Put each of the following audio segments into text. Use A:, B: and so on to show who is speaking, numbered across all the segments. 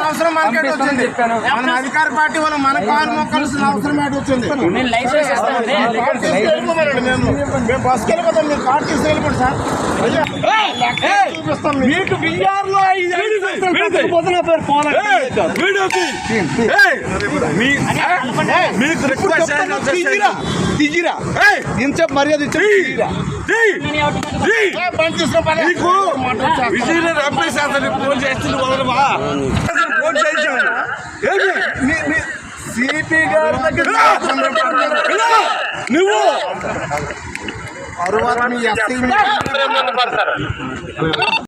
A: అవసరం మనకే వచ్చింది. మన అధికార పార్టీ వాళ్ళు మన కాలు మొక్కాల్సిన అవసరం ఏంటి వచ్చింది. మేము మేము బస్కి వెళ్ళిపోతాం మీరు సార్. చూపిస్తాం మీకు.
B: రిక్వెస్ట్
A: ఇంత మర్యాద ఇచ్చి తీజిరా ఏ, బండి తీసుకుని పద.
B: నీకు
A: మాట వచ్చేస్తా.
B: విజయ్ రమేష్ అతను ఫోన్ చేస్తుంది వదలవా ఫోన్ చేయించాను
A: సిపి గారి దగ్గర
B: నువ్వు!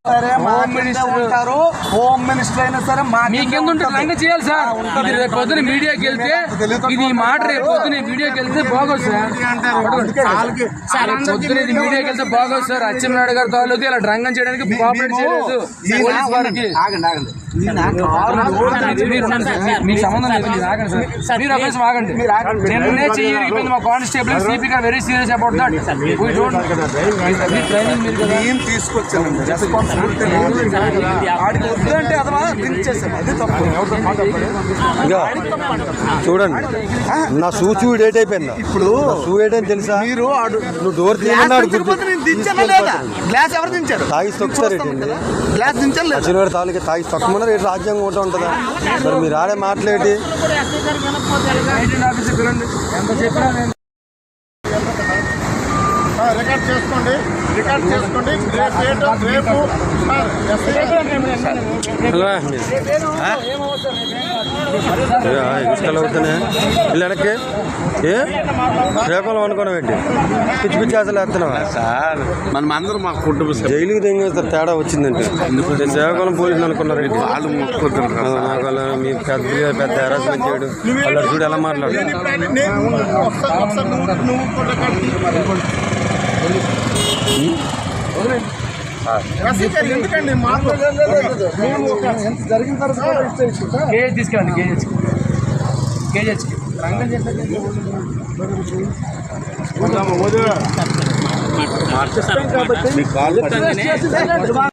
C: సరే హోమ్ మినిస్టర్ ఉంటారు. హోమ్ మినిస్టర్ అయినా సరే మా
D: మీకెంత ఉంటుంది లంగ చేయాలి సార్? ఇది రేపు పొద్దున మీడియాకి వెళ్తే ఇది మాట రేపు పొద్దున మీడియాకి వెళ్తే బాగోదు సార్? పొద్దున ఇది మీడియాకి వెళ్తే బాగోదు సార్. అచ్చెన్నాయుడు గారి తాలూకు ఇలా డ్రంగం చేయడానికి కోఆపరేట్ చేయలేదు. పోలీస్ వారికి.
C: ఆగండి ఆగండి. ఈయన కారు
D: మీరు- మీరు ఉండండి సార్. మీ- మీకు సంబంధం లేదు మీరు ఆగండి సార్. మీరు ఒక నిమిషం ఆగండి. నిన్నే చెయ్యి ఇరిగిపోయింది మా కానిస్టేబుల్ సిపి గారు very serious about that we don't training మీరు కదా?
A: నేను తీసుకొచ్చానండి రెస్పాన్సిబిలిటీ
C: ఆడికి వద్దంటే అదవా లింక్ చేసాం అది తప్పు.
E: ఇదిగో, చూడండి. నా షూ చూ డేట్ అయిపోయిందా.
A: ఇప్పుడు
E: షూ అని తెలుసా?
A: మీరు
E: నువ్వు డోర్
A: నేను దించానా లేదా గ్లాస్ ఎవరు దించారు?
E: తాగి తొక్కుతారు ఏంటండి?
A: గ్లాస్ దించాను లేదా
E: అచ్చినవాడి తాలూకి తాగి తొక్కమన్నారు ఏంటి రాజ్యాంగం ఒకటి ఉంటుందా? మరి మీరు ఆడే మాట్లాడి
A: రికార్డ్ చేసుకోండి. రికార్డ్ చేసుకోండి. రేపు రేపు సార్,
E: ఇసుకలు అవుతున్నాయి వెనక్కి. ఏ? శ్రీకాకుళం అనుకోవడం ఏంటి? పిచ్చి పిచ్చి అసలు వేస్తున్నావా?
B: సార్ మనం అందరం మా కుటుంబ సభ్యులు
E: జైలుకి తెంగేస్తారు తేడా వచ్చిందంటే. నేను పోలీసులు అనుకున్నారు
B: వాళ్ళు మొక్కుతున్నారు
E: మీ పెద్ద పెద్ద హెరాస్మెంట్ చేయడం. వాళ్ళు చూడు ఎలా మాట్లాడు
D: కేజీ తీసుకెళ్ళండి కేజీ కేజీ
B: మీ కాల్